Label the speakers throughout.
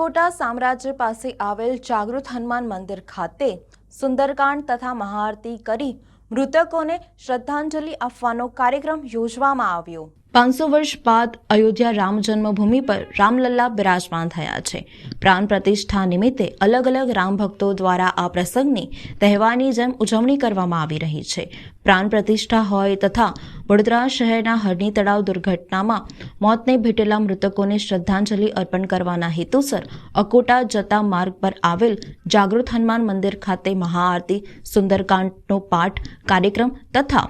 Speaker 1: અકોટા સામ્રાજ્ય પાસે આવેલ જાગૃત હનુમાન મંદિર ખાતે સુંદરકાંડ તથા મહાઆરતી કરી મૃતકોને શ્રદ્ધાંજલિ આપવાનો કાર્યક્રમ યોજવામાં આવ્યો. પાંચસો વર્ષ બાદ અયોધ્યા રામ જન્મભૂમિ પર રામલલ્લા બિરાજમાન થયા છે. પ્રાણ પ્રતિષ્ઠા નિમિત્તે અલગ અલગ રામ ભક્તો દ્વારા આ પ્રસંગની તહેવારની જેમ ઉજવણી કરવામાં આવી રહી છે. પ્રાણ પ્રતિષ્ઠા હોય તથા વડોદરા શહેરના હરણી તળાવ દુર્ઘટનામાં મોતને ભેટેલા મૃતકોને શ્રદ્ધાંજલિ અર્પણ કરવાના હેતુસર અકોટા જતા માર્ગ પર આવેલ જાગૃત હનુમાન મંદિર ખાતે મહાઆરતી, સુંદરકાંડનો પાઠ, કાર્યક્રમ તથા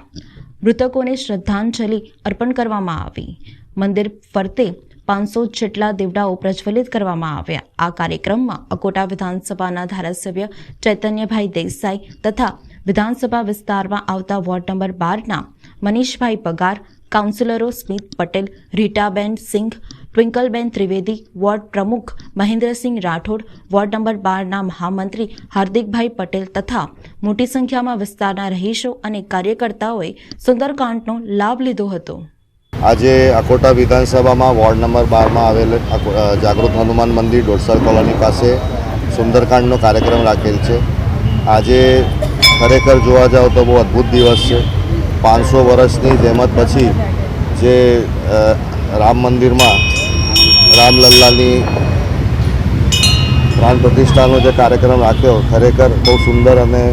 Speaker 1: મૃતકોને શ્રદ્ધાંજલિ અર્પણ કરવામાં આવી. મંદિર ફરતે પાંચસો જેટલા દીવડાઓ પ્રજ્વલિત કરવામાં આવ્યા. આ કાર્યક્રમમાં અકોટા વિધાનસભાના ધારાસભ્ય ચૈતન્યભાઈ દેસાઈ તથા વિધાનસભા વિસ્તારમાં આવતા વોર્ડ નંબર બારના મનીષભાઈ પગાર, કાઉન્સિલરો સ્મિત પટેલ, રીટાબેન સિંઘ ટ્વિંકલબેન ત્રિવેદી, વોર્ડ પ્રમુખ મહેન્દ્રસિંહ રાઠોડ, વોર્ડ નંબર બારના મહામંત્રી હાર્દિકભાઈ પટેલ તથા મોટી સંખ્યામાં વિસ્તારના રહીશો અને કાર્યકર્તાઓએ સુંદરકાંડનો લાભ લીધો હતો.
Speaker 2: આજે અકોટા વિધાનસભામાં વોર્ડ નંબર બારમાં આવેલ જાગૃત હનુમાન મંદિર, ડોડસર કોલોની પાસે સુંદરકાંડનો કાર્યક્રમ રાખેલ છે. આજે ખરેખર જોવા જાઓ તો બહુ અદ્ભુત દિવસ છે. પાંચસો વર્ષની જહેમત પછી જે રામ મંદિરમાં રામલલ્લાની પ્રાણ પ્રતિષ્ઠાનો જે કાર્યક્રમ રાખ્યો ખરેખર બહુ સુંદર અને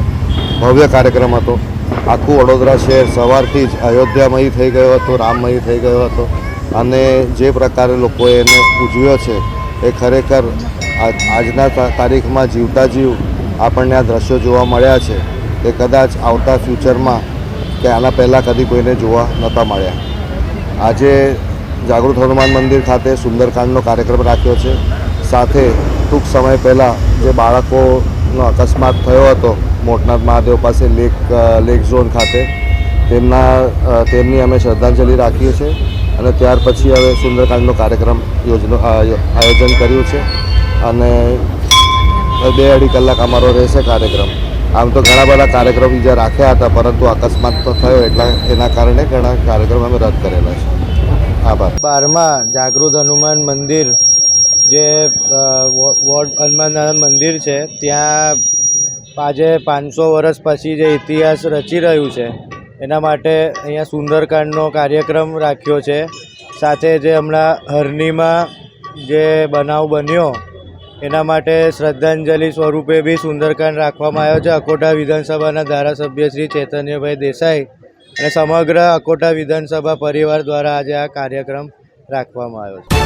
Speaker 2: ભવ્ય કાર્યક્રમ હતો. આખું વડોદરા શહેર સવારથી જ અયોધ્યામય થઈ ગયો હતો, રામમય થઈ ગયો હતો અને જે પ્રકારે લોકોએ એને ઉજવ્યો છે એ ખરેખર આજના તારીખમાં જીવતા જીવ આપણને આ દ્રશ્યો જોવા મળ્યા છે તે કદાચ આવતા ફ્યુચરમાં કે આના પહેલાં કદી કોઈને જોવા નહોતા મળ્યા. આજે જાગૃત હનુમાન મંદિર ખાતે સુંદરકાંડનો કાર્યક્રમ રાખ્યો છે. સાથે ટૂંક સમય પહેલાં જે બાળકોનો અકસ્માત થયો હતો મોટનાથ મહાદેવ પાસે લેક લેક ઝોન ખાતે, તેમના તેમની અમે શ્રદ્ધાંજલિ રાખીએ છીએ અને ત્યાર પછી હવે સુંદરકાંડનો કાર્યક્રમ યોજનો આયોજન કર્યું છે અને બે અઢી કલાક અમારો રહેશે કાર્યક્રમ. આમ તો ઘણા બધા કાર્યક્રમ બીજા રાખ્યા હતા, પરંતુ અકસ્માત તો થયો, એટલા એના કારણે ઘણા કાર્યક્રમ અમે રદ કરેલા છે. આભાર.
Speaker 3: બારમાં જાગૃત હનુમાન મંદિર, જે વોર્ડ હનુમાન મંદિર છે, ત્યાં આજે પાંચસો વર્ષ પછી જે ઇતિહાસ રચી રહ્યું છે, એના માટે અહીંયા સુંદરકાંડનો કાર્યક્રમ રાખ્યો છે. સાથે જે હમણાં હરનીમાં જે બનાવ બન્યો, એના માટે શ્રદ્ધાંજલિ સ્વરૂપે બી સુંદરકાંડ રાખવામાં આવ્યો છે. અકોટા વિધાનસભાના ધારાસભ્ય શ્રી ચૈતન્યભાઈ દેસાઈ અને સમગ્ર અકોટા વિધાનસભા પરિવાર દ્વારા આજે આ કાર્યક્રમ રાખવામાં આવ્યો છે.